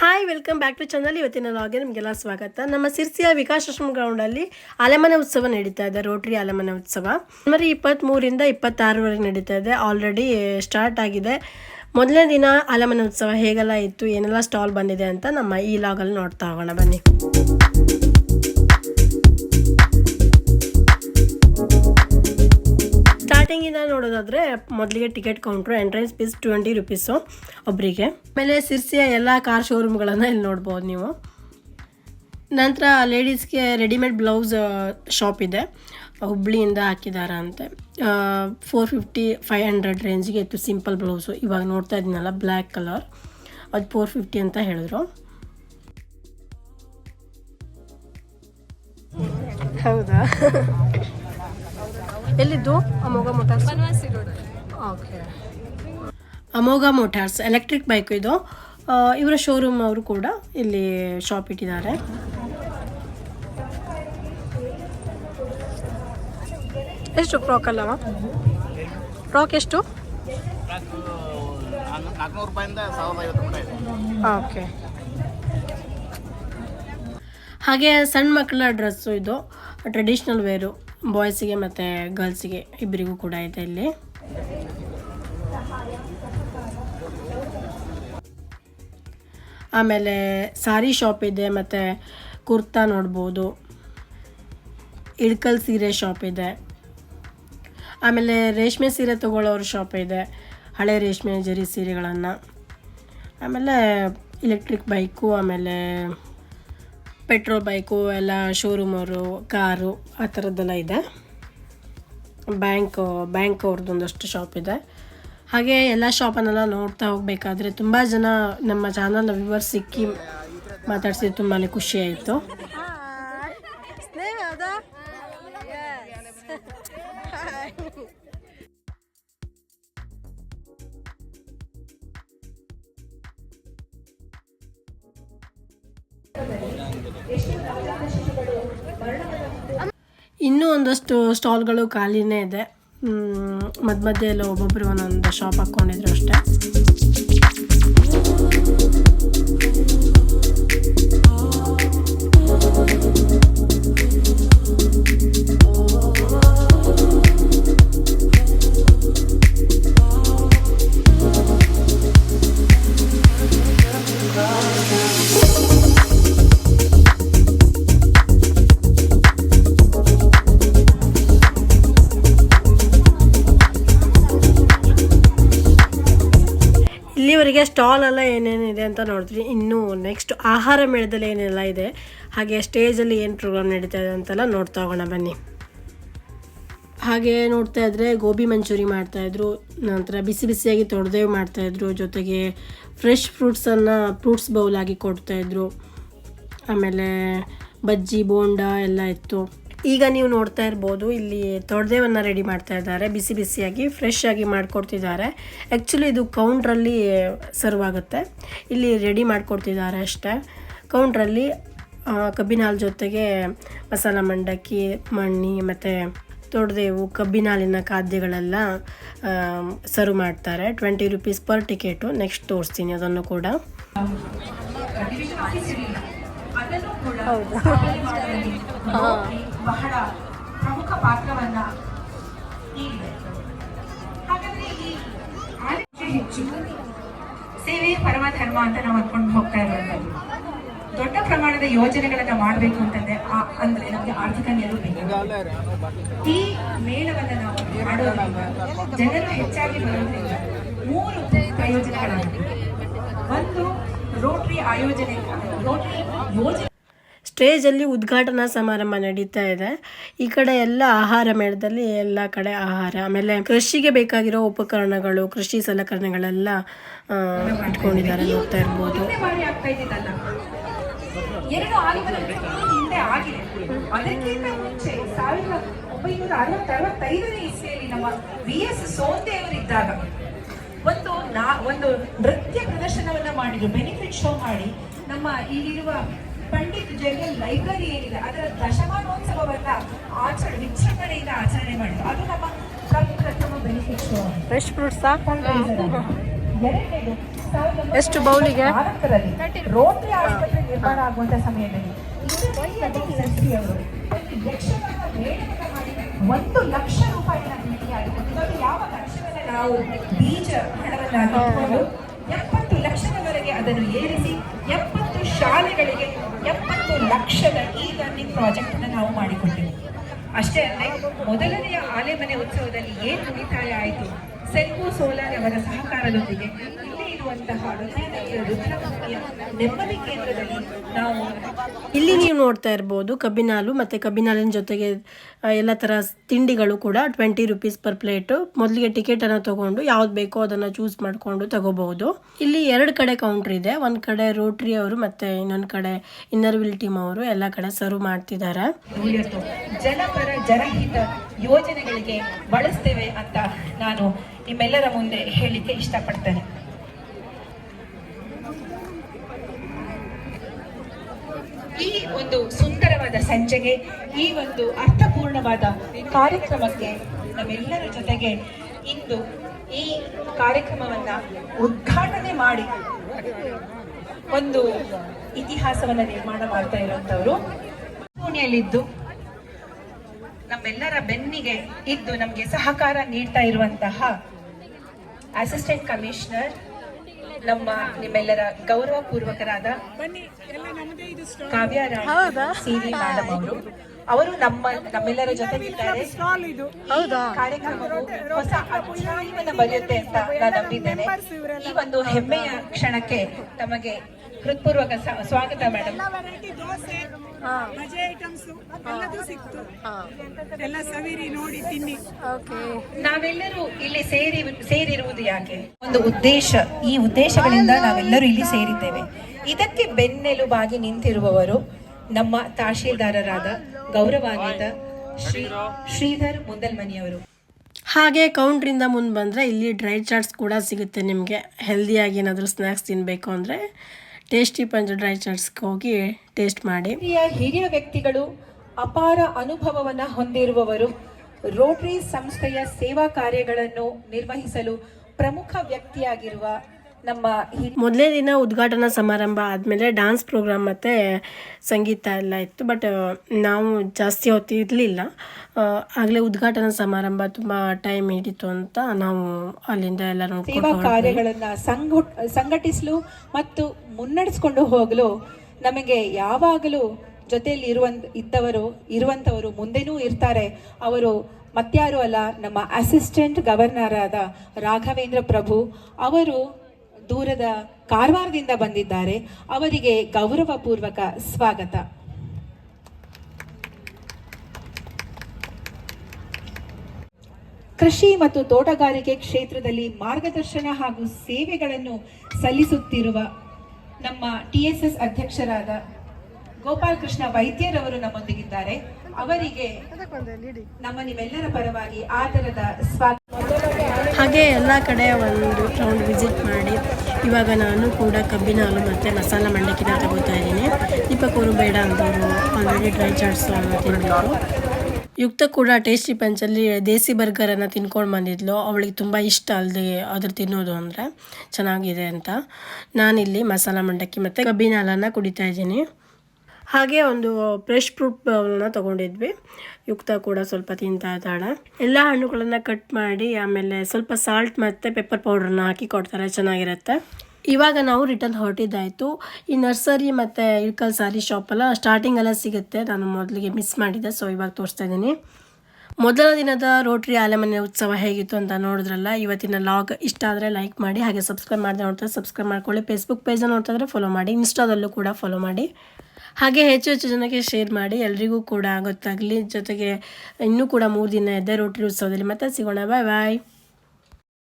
Hi welcome back to channel ಇವತ್ತಿನ ಲಾಗೆ ನಿಮಗೆಲ್ಲ ಸ್ವಾಗತ. ನಮ್ಮ ಸಿರ್ಸಿಯ ವಿಕಾಸಾಶ್ರಮ ಗ್ರೌಂಡಲ್ಲಿ ಅಲೆಮನೆ ಉತ್ಸವ ನಡೀತಾ ಇದೆ, ರೋಟರಿ ಅಲೆಮನೆ ಉತ್ಸವ. ಜನವರಿ ಇಪ್ಪತ್ತ್ಮೂರಿಂದ ಇಪ್ಪತ್ತಾರವರೆಗೆ ನಡೀತಾ ಇದೆ. ಆಲ್ರೆಡಿ ಸ್ಟಾರ್ಟ್ ಆಗಿದೆ. ಮೊದಲನೇ ದಿನ ಅಲೆಮನೆ ಉತ್ಸವ ಹೇಗೆಲ್ಲ ಇತ್ತು, ಏನೆಲ್ಲ ಸ್ಟಾಲ್ ಬಂದಿದೆ ಅಂತ ನಮ್ಮ ಈ ಲಾಗಲ್ಲಿ ನೋಡ್ತಾ ಹೋಗೋಣ. ಬನ್ನಿ. ಸ್ಟಾರ್ಟಿಂಗಿಂದ ನೋಡೋದಾದ್ರೆ ಮೊದಲಿಗೆ ticket counter entrance fees twenty rupees ಒಬ್ಬರಿಗೆ ಆಮೇಲೆ ಸಿರ್ಸಿಯ ಎಲ್ಲ ಕಾರ್ ಶೋರೂಮ್ಗಳನ್ನು ಇಲ್ಲಿ ನೋಡ್ಬೋದು ನೀವು. ನಂತರ ಲೇಡೀಸ್ಗೆ ರೆಡಿಮೇಡ್ ಬ್ಲೌಸ್ ಶಾಪ್ ಇದೆ. ಹುಬ್ಳಿಯಿಂದ ಹಾಕಿದ್ದಾರೆ ಅಂತೆ ಫೋರ್ ಫಿಫ್ಟಿ ಫೈವ್ ಹಂಡ್ರೆಡ್ ರೇಂಜಿಗೆ ಇತ್ತು ಸಿಂಪಲ್ ಬ್ಲೌಸು ಇವಾಗ ನೋಡ್ತಾ ಇದ್ದೀನಲ್ಲ ಬ್ಲ್ಯಾಕ್ ಕಲರ್ ಅದು ಫೋರ್ ಫಿಫ್ಟಿ ಅಂತ ಹೇಳಿದ್ರು. ಹೌದಾ? ಎಲ್ಲಿದ್ದು? Amogha Motors okay Amogha Motors electric bike ಇದು. ಇವರ ಶೋರೂಮ್ ಅವರು ಕೂಡ ಇಲ್ಲಿ ಶಾಪ್ ಇಟ್ಟಿದ್ದಾರೆ. ಎಷ್ಟು ಫ್ರಾಕ್ ಅಲ್ಲವ ಫ್ರಾಕ್ ಎಷ್ಟು? ಓಕೆ ಹಾಗೆ ಸಣ್ಣ ಮಕ್ಕಳ ಡ್ರೆಸ್ಸು ಇದು ಟ್ರೆಡಿಷ್ನಲ್ ವೇರು ಬಾಯ್ಸಿಗೆ ಮತ್ತು ಗರ್ಲ್ಸಿಗೆ ಇಬ್ಬರಿಗೂ ಕೂಡ ಇದೆ ಇಲ್ಲಿ. ಆಮೇಲೆ ಸಾರಿ ಶಾಪ್ ಇದೆ, ಮತ್ತು ಕುರ್ತಾ ನೋಡ್ಬೋದು. ಇಳ್ಕಲ್ ಸೀರೆ ಶಾಪ್ ಇದೆ. ಆಮೇಲೆ ರೇಷ್ಮೆ ಸೀರೆ ತೊಗೊಳ್ಳೋರ ಶಾಪ್ ಇದೆ, ಹಳೆ ರೇಷ್ಮೆ ಜರಿ ಸೀರೆಗಳನ್ನು. ಆಮೇಲೆ ಇಲೆಕ್ಟ್ರಿಕ್ ಬೈಕು ಆಮೇಲೆ ಪೆಟ್ರೋಲ್ ಬೈಕು, ಎಲ್ಲ ಶೋರೂಮವರು ಕಾರು, ಆ ಥರದ್ದೆಲ್ಲ ಇದೆ. ಬ್ಯಾಂಕ್ ಬ್ಯಾಂಕ್ ಅವ್ರದ್ದು ಒಂದಷ್ಟು ಶಾಪ್ ಇದೆ. ಹಾಗೆ ಎಲ್ಲ ಶಾಪನ್ನೆಲ್ಲ ನೋಡ್ತಾ ಹೋಗಬೇಕಾದ್ರೆ ತುಂಬ ಜನ ನಮ್ಮ ಚಾನಲ್ನ ವಿವರ್ ಸಿಕ್ಕಿ ಮಾತಾಡ್ಸಿದ್ದು ತುಂಬಾ ಖುಷಿ ಇನ್ನೂ ಒಂದಷ್ಟು ಸ್ಟಾಲ್ಗಳು ಖಾಲಿನೇ ಇದೆ. ಮಧ್ಯ ಎಲ್ಲ ಒಬ್ಬೊಬ್ಬರು ಒಂದೊಂದು ಶಾಪ್ ಹಾಕ್ಕೊಂಡಿದ್ರು ಅಷ್ಟೇ. ಇಲ್ಲಿವರೆಗೆ ಸ್ಟಾಲ್ ಎಲ್ಲ ಏನೇನಿದೆ ಅಂತ ನೋಡಿದ್ರಿ ಇನ್ನು ನೆಕ್ಸ್ಟ್ ಆಹಾರ ಮೇಳದಲ್ಲಿ ಏನೆಲ್ಲ ಇದೆ, ಹಾಗೆ ಸ್ಟೇಜಲ್ಲಿ ಏನು ಪ್ರೋಗ್ರಾಮ್ ನಡೀತಾ ಇದೆ ಅಂತೆಲ್ಲ ನೋಡ್ತಾ ಹೋಗೋಣ ಬನ್ನಿ. ಹಾಗೆ ನೋಡ್ತಾ ಇದ್ರೆ ಗೋಬಿ ಮಂಚೂರಿ ಮಾಡ್ತಾಯಿದ್ರು ನಂತರ ಬಿಸಿ ಬಿಸಿಯಾಗಿ ತೊಡೆದೇವು ಮಾಡ್ತಾಯಿದ್ರು ಜೊತೆಗೆ ಫ್ರೆಶ್ ಫ್ರೂಟ್ಸನ್ನು ಫ್ರೂಟ್ಸ್ ಬೌಲಾಗಿ ಕೊಡ್ತಾಯಿದ್ರು ಆಮೇಲೆ ಬಜ್ಜಿ, ಬೋಂಡ ಎಲ್ಲ ಇತ್ತು. ಈಗ ನೀವು ನೋಡ್ತಾ ಇರ್ಬೋದು ಇಲ್ಲಿ ತೊಡೆದೇವನ್ನು ರೆಡಿ ಮಾಡ್ತಾ ಇದ್ದಾರೆ. ಬಿಸಿ ಬಿಸಿಯಾಗಿ ಫ್ರೆಶ್ ಆಗಿ ಮಾಡಿಕೊಡ್ತಿದ್ದಾರೆ. ಆ್ಯಕ್ಚುಲಿ ಇದು ಕೌಂಟ್ರಲ್ಲಿ ಸರ್ವ್ ಆಗುತ್ತೆ. ಇಲ್ಲಿ ರೆಡಿ ಮಾಡಿಕೊಡ್ತಿದ್ದಾರೆ ಅಷ್ಟೇ. ಕೌಂಟ್ರಲ್ಲಿ ಕಬ್ಬಿನ ಹಾಲು ಜೊತೆಗೆ ಮಸಾಲ ಮಂಡಕ್ಕಿ ಮಣ್ಣಿ ಮತ್ತು ತೊಡೆದೇವು ಕಬ್ಬಿನ ಹಾಲಿನ ಖಾದ್ಯಗಳೆಲ್ಲ ಸರ್ವ್ ಮಾಡ್ತಾರೆ. Twenty rupees per ticket next ತೋರಿಸ್ತೀನಿ ಅದನ್ನು ಕೂಡ. ಬಹಳ ಪ್ರಮುಖ ಪಾತ್ರವನ್ನ ನೀಡಿದೆ. ಹಾಗಾದ್ರೆ ಈ ಆರೋಗ್ಯ ಹೆಚ್ಚು ಸೇವೆ ಪರಮಧರ್ಮ ಅಂತ ನಾವು ಅಂದ್ಕೊಂಡು ಹೋಗ್ತಾ ಇರುವಂತದ್ದು ದೊಡ್ಡ ಪ್ರಮಾಣದ ಯೋಜನೆಗಳನ್ನ ಮಾಡಬೇಕು ಅಂತಂದ್ರೆ ಆ- ಅಂದ್ರೆ ನಮಗೆ ಆರ್ಥಿಕ ನೆರವು ಬೇಕು. ಈ ಮೇಳವನ್ನ ನಾವು ಮಾಡೋದ್ರಿಂದ ಜನರು ಹೆಚ್ಚಾಗಿ ಬರೋದ್ರಿಂದ ಮೂರು ಪ್ರಯೋಜನಗಳಾಗಿವೆ ಒಂದು ರೋಟರಿ ಆಯೋಜನೆ ರೋಟರಿ ಯೋಜನೆ ಸ್ಟೇಜಲ್ಲಿ ಉದ್ಘಾಟನಾ ಸಮಾರಂಭ ನಡೀತಾ ಇದೆ. ಈ ಕಡೆ ಎಲ್ಲ ಆಹಾರ ಮೇಳದಲ್ಲಿ ಎಲ್ಲ ಕಡೆ ಆಹಾರ, ಆಮೇಲೆ ಕೃಷಿಗೆ ಬೇಕಾಗಿರೋ ಉಪಕರಣಗಳು, ಕೃಷಿ ಸಲಕರಣೆಗಳೆಲ್ಲ ಇಟ್ಕೊಂಡಿದ್ದಾರೆ ನೋಡ್ತಾ ಇರ್ಬೋದು. ನಮ್ಮ ಒಂದು ನಾ, ಒಂದು ನೃತ್ಯ ಪ್ರದರ್ಶನವನ್ನ ಮಾಡಿದ್ರು, ಬೆನಿಫಿಟ್ ಶೋ ಮಾಡಿ ನಮ್ಮ ಇಲ್ಲಿರುವ ಪಂಡಿತ್ ಜನರಲ್ ಲೈಬ್ರರಿ ಏನಿದೆ ಅದರ ದಶಮಾನೋತ್ಸವವನ್ನ ಆಚರಣೆ ವಿಜೃಂಭಣೆಯಿಂದ ಆಚರಣೆ ಮಾಡಿದ್ರು. ಅದು ನಮ್ಮ ಪ್ರಪ್ರಥಮ ಬೆನಿಫಿಟ್ ಫ್ರೆಶ್ ಫ್ರೂಟ್ಸ್ ಎರಡನೇದು ಎಷ್ಟು ಬೌಲಿಗೆ? ರೋಟರಿ ಆಸ್ಪತ್ರೆ ನಿರ್ಮಾಣ ಆಗುವಂತ ಸಮಯದಲ್ಲಿ ಅವರು. ಒಂದು ಯಕ್ಷಗಾನ ಬೇಡವನ್ನ ಮಾಡಿ ಒಂದು ಲಕ್ಷ ರೂಪಾಯಿನ ಯಾವ ಲಕ್ಷವನ್ನ ನಾವು ಬೀಜ ಹಣವನ್ನು ಎಪ್ಪತ್ತು ಲಕ್ಷದವರೆಗೆ ಅದನ್ನು ಏರಿಸಿ, ಎಪ್ಪತ್ತು ಶಾಲೆಗಳಿಗೆ ಎಪ್ಪತ್ತು ಲಕ್ಷದ ಇ ಲರ್ನಿಂಗ್ ಪ್ರಾಜೆಕ್ಟ್ ಅನ್ನು ನಾವು ಮಾಡಿಕೊಟ್ಟಿವಿ. ಅಷ್ಟೇ ಅಲ್ಲದೆ, ಮೊದಲನೆಯ ಆಲೆಮನೆ ಉತ್ಸವದಲ್ಲಿ ಏನು ಉಳಿತಾಯ ಆಯಿತು? ಸೆಲ್ಕು ಸೋಲಾರ್ ಅವರ ಸಹಕಾರದೊಂದಿಗೆ ಇರುವಂತಹ ರುದ್ರದೇವಿಯ ರುದ್ರಮೂರ್ತಿಯ ನೆಮ್ಮದಿ ಕೇಂದ್ರದಲ್ಲಿ ನಾವು ಇಲ್ಲಿ ನೀವು ನೋಡ್ತಾ ಇರ್ಬೋದು ಕಬ್ಬಿನಾಲು ಮತ್ತು ಕಬ್ಬಿನ ಹಾಲಿನ ಜೊತೆಗೆ ಎಲ್ಲ ಥರ ತಿಂಡಿಗಳು ಕೂಡ ಟ್ವೆಂಟಿ ರುಪೀಸ್ ಪರ್ ಪ್ಲೇಟು ಮೊದಲಿಗೆ ಟಿಕೆಟನ್ನು ತೊಗೊಂಡು ಯಾವ್ದು ಬೇಕೋ ಅದನ್ನು ಚೂಸ್ ಮಾಡಿಕೊಂಡು ತಗೋಬಹುದು. ಇಲ್ಲಿ ಎರಡು ಕಡೆ ಕೌಂಟ್ರ್ ಇದೆ. ಒಂದು ಕಡೆ ರೋಟ್ರಿ ಅವರು ಮತ್ತು ಇನ್ನೊಂದು ಕಡೆ ಇನ್ನರ್ ವಿಲ್ ಟೀಮ್ ಅವರು ಎಲ್ಲ ಕಡೆ ಸರ್ವ್ ಮಾಡ್ತಿದ್ದಾರೆ. ಜನಪರ ಜನಹಿತ ಯೋಜನೆಗಳಿಗೆ ಬಳಸ್ತೇವೆ ಅಂತ ನಾನು ನಿಮ್ಮೆಲ್ಲರ ಮುಂದೆ ಹೇಳಲಿಕ್ಕೆ ಇಷ್ಟಪಡ್ತೇನೆ. ಈ ಒಂದು ಸುಂದರವಾದ ಸಂಜೆಗೆ ಈ ಒಂದು ಅರ್ಥಪೂರ್ಣವಾದ ಕಾರ್ಯಕ್ರಮಕ್ಕೆ ನಮ್ಮೆಲ್ಲರ ಜೊತೆಗೆ ಇಂದು ಈ ಕಾರ್ಯಕ್ರಮವನ್ನ ಉದ್ಘಾಟನೆ ಮಾಡಿ ಒಂದು ಇತಿಹಾಸವನ್ನ ನಿರ್ಮಾಣ ಮಾಡ್ತಾ ಇರುವಂಥವರು ಪುಣೆಯಲ್ಲಿದ್ದು ನಮ್ಮೆಲ್ಲರ ಬೆನ್ನಿಗೆ ಇದ್ದು ನಮಗೆ ಸಹಕಾರ ನೀಡ್ತಾ ಇರುವಂತಹ ಅಸಿಸ್ಟೆಂಟ್ ಕಮಿಷನರ್ ನಮ್ಮ ನಿಮ್ಮೆಲ್ಲರ ಗೌರವ ಪೂರ್ವಕರಾದ ಕಾವ್ಯ ಸಿರಿ ಮೇಡಮ್ ಅವರು. ಅವರು ನಮ್ಮ ನಮ್ಮೆಲ್ಲರ ಹೌದಾ? ಕಾರ್ಯಕ್ರಮವು ಹೊಸ ಅಧ್ಯಾಯವನ್ನ ಬರೆಯುತ್ತೆ ಅಂತ ನಾನು ನಂಬಿದ್ದೇನೆ. ಈ ಒಂದು ಹೆಮ್ಮೆಯ ಕ್ಷಣಕ್ಕೆ ತಮಗೆ ಹೃತ್ಪೂರ್ವಕ ಸ್ವಾಗತ ಮೇಡಮ್ ವೆರೈಟಿ ದೋಸೆ ಮಜೆ ಐಟಮ್ಸ್ ಎಲ್ಲದೂ ಸಿಕ್ತು. ಎಲ್ಲ ಸವಿರಿ ನೋಡಿ ತಿನ್ನಿ. ನಾವೆಲ್ಲರೂ ಇಲ್ಲಿ ಸೇರಿ ಸೇರಿರುವುದು ಯಾಕೆ? ಒಂದು ಉದ್ದೇಶ. ಈ ಉದ್ದೇಶಗಳಿಂದ ನಾವೆಲ್ಲರೂ ಇಲ್ಲಿ ಸೇರಿದ್ದೇವೆ. ಇದಕ್ಕೆ ಬೆನ್ನೆಲುಬಾಗಿ ನಿಂತಿರುವವರು ನಮ್ಮ ತಹಶೀಲ್ದಾರರಾದ ಗೌರವಾನ್ವಿತ ಶ್ರೀ ಶ್ರೀಧರ್ ಮುಂದಲ್ಮನಿಯವರು. ಹಾಗೆ ಕೌಂಟ್ರಿಂದ ಮುಂದೆ ಬಂದರೆ ಇಲ್ಲಿ ಡ್ರೈ ಚಾಟ್ಸ್ ಕೂಡ ಸಿಗುತ್ತೆ ನಿಮಗೆ. ಹೆಲ್ದಿಯಾಗಿ ಏನಾದರೂ ಸ್ನ್ಯಾಕ್ಸ್ ತಿನ್ನಬೇಕು ಅಂದರೆ ಟೇಸ್ಟಿ ಪಂಜ ಡ್ರೈ ಹೋಗಿ ಟೇಸ್ಟ್ ಮಾಡಿ. ಹಿರಿಯ ವ್ಯಕ್ತಿಗಳು ಅಪಾರ ಅನುಭವವನ್ನು ಹೊಂದಿರುವವರು ರೋಟರಿ ಸಂಸ್ಥೆಯ ಸೇವಾ ಕಾರ್ಯಗಳನ್ನು ನಿರ್ವಹಿಸಲು ಪ್ರಮುಖ ವ್ಯಕ್ತಿಯಾಗಿರುವ ನಮ್ಮ ಮೊದಲನೇ ದಿನ ಉದ್ಘಾಟನಾ ಸಮಾರಂಭ ಆದಮೇಲೆ ಡ್ಯಾನ್ಸ್ ಪ್ರೋಗ್ರಾಮ್ ಮತ್ತು ಸಂಗೀತ ಎಲ್ಲ ಇತ್ತು ಬಟ್ ನಾವು ಜಾಸ್ತಿ ಹೊತ್ತು ಇರಲಿಲ್ಲ. ಆಗಲೇ ಉದ್ಘಾಟನಾ ಸಮಾರಂಭ ತುಂಬ ಟೈಮ್ ಹಿಡಿತು ಅಂತ ನಾವು ಅಲ್ಲಿಂದ ಎಲ್ಲ ಸೇವಾ ಕಾರ್ಯಗಳನ್ನು ಸಂಘ ಸಂಘಟಿಸಲು ಮತ್ತು ಮುನ್ನಡೆಸ್ಕೊಂಡು ಹೋಗಲು ನಮಗೆ ಯಾವಾಗಲೂ ಜೊತೆಯಲ್ಲಿ ಇರುವಂತ ಇದ್ದವರು ಇರುವಂಥವರು ಮುಂದೆನೂ ಇರ್ತಾರೆ. ಅವರು ಮತ್ಯಾರು ಅಲ್ಲ ನಮ್ಮ ಅಸಿಸ್ಟೆಂಟ್ ಗವರ್ನರ್ ಆದ ರಾಘವೇಂದ್ರ ಪ್ರಭು ಅವರು ದೂರದ ಕಾರವಾರದಿಂದ ಬಂದಿದ್ದಾರೆ. ಅವರಿಗೆ ಗೌರವಪೂರ್ವಕ ಸ್ವಾಗತ. ಕೃಷಿ ಮತ್ತು ತೋಟಗಾರಿಕೆ ಕ್ಷೇತ್ರದಲ್ಲಿ ಮಾರ್ಗದರ್ಶನ ಹಾಗೂ ಸೇವೆಗಳನ್ನು ಸಲ್ಲಿಸುತ್ತಿರುವ ನಮ್ಮ ಟಿ ಎಸ್ ಎಸ್ ಅಧ್ಯಕ್ಷರಾದ ಗೋಪಾಲ್ ಕೃಷ್ಣ ವೈದ್ಯರವರು ನಮ್ಮೊಂದಿಗಿದ್ದಾರೆ. ಅವರಿಗೆ ನಮ್ಮ ನಿಮ್ಮೆಲ್ಲರ ಪರವಾಗಿ ಆದರದ ಸ್ವಾಗತ. ಹಾಗೆ ಎಲ್ಲ ಕಡೆ ಒಂದು ರೌಂಡ್ ವಿಸಿಟ್ ಮಾಡಿ ಇವಾಗ ನಾನು ಕೂಡ ಕಬ್ಬಿನ ಹಾಲು ಮತ್ತು ಮಸಾಲ ಮಂಡಕ್ಕಿನ ತಗೋತಾ ಇದ್ದೀನಿ. ದೀಪಕ್ ಅವರು ಬೇಡ ಅಂದವರು ಆಲ್ರೆಡಿ ಡ್ರೈ ಚಾಟ್ಸ್ ತಿಂದಿದ್ರು ಯುಕ್ತ ಕೂಡ ಟೇಸ್ಟಿ ಪಂಚಲ್ಲಿ ದೇಸಿ ಬರ್ಗರನ್ನು ತಿನ್ಕೊಂಡು ಬಂದಿದ್ಲು. ಅವಳಿಗೆ ತುಂಬ ಇಷ್ಟ ಅಲ್ಲದೆ ಅದ್ರ ತಿನ್ನೋದು ಅಂದರೆ. ಚೆನ್ನಾಗಿದೆ ಅಂತ. ನಾನಿಲ್ಲಿ ಮಸಾಲ ಮಂಡಕ್ಕಿ ಮತ್ತು ಕಬ್ಬಿನ ಹಾಲನ್ನು ಕುಡಿತಾ ಇದ್ದೀನಿ. ಹಾಗೆ ಒಂದು ಫ್ರೆಶ್ ಫ್ರೂಟ್ ಬೌಲ್ನ ತೊಗೊಂಡಿದ್ವಿ. ಯುಕ್ತ ಕೂಡ ಸ್ವಲ್ಪ ತಿಂತಾ ಇದ್ದಾಳೆ. ಎಲ್ಲ ಹಣ್ಣುಗಳನ್ನು ಕಟ್ ಮಾಡಿ, ಆಮೇಲೆ ಸ್ವಲ್ಪ ಸಾಲ್ಟ್ ಮತ್ತು ಪೆಪ್ಪರ್ ಪೌಡ್ರನ್ನ ಹಾಕಿ ಕೊಡ್ತಾರೆ. ಚೆನ್ನಾಗಿರುತ್ತೆ. ಇವಾಗ ನಾವು ರಿಟರ್ನ್ ಹೊರಟಿದ್ದಾಯಿತು. ಈ ನರ್ಸರಿ ಮತ್ತು ಇಳ್ಕಲ್ ಸಾರಿ ಶಾಪೆಲ್ಲ ಸ್ಟಾರ್ಟಿಂಗೆಲ್ಲ ಸಿಗುತ್ತೆ. ನಾನು ಮೊದಲಿಗೆ ಮಿಸ್ ಮಾಡಿದ್ದೆ ಸೊ ಇವಾಗ ತೋರಿಸ್ತಾ ಇದ್ದೀನಿ. ಮೊದಲ ದಿನದ ರೋಟ್ರಿ ಆಲೆಮನೆ ಉತ್ಸವ ಹೇಗಿತ್ತು ಅಂತ ನೋಡಿದ್ರಲ್ಲ, ಇವತ್ತಿನ ಲಾಗ್ ಇಷ್ಟ ಆದರೆ ಲೈಕ್ ಮಾಡಿ, ಹಾಗೆ ಸಬ್ಸ್ಕ್ರೈಬ್ ಮಾಡಿದ್ರೆ ನೋಡ್ತಾರೆ ಸಬ್ಸ್ಕ್ರೈಬ್ ಮಾಡ್ಕೊಳ್ಳಿ. ಫೇಸ್ಬುಕ್ ಪೇಜನ್ನು ನೋಡ್ತಾ ಇದ್ರೆ ಫಾಲೋ ಮಾಡಿ ಇನ್ಸ್ಟಾದಲ್ಲೂ ಕೂಡ ಫಾಲೋ ಮಾಡಿ. ಹಾಗೆ ಹೆಚ್ಚು ಹೆಚ್ಚು ಜನಕ್ಕೆ ಶೇರ್ ಮಾಡಿ, ಎಲ್ರಿಗೂ ಕೂಡ ಗೊತ್ತಾಗಲಿ. ಜೊತೆಗೆ ಇನ್ನೂ ಕೂಡ ಮೂರು ದಿನ ಇದೆ ರೋಟ್ರಿ ಉತ್ಸವದಲ್ಲಿ ಮತ್ತೆ ಸಿಗೋಣ. ಬಾಯ್ ಬಾಯ್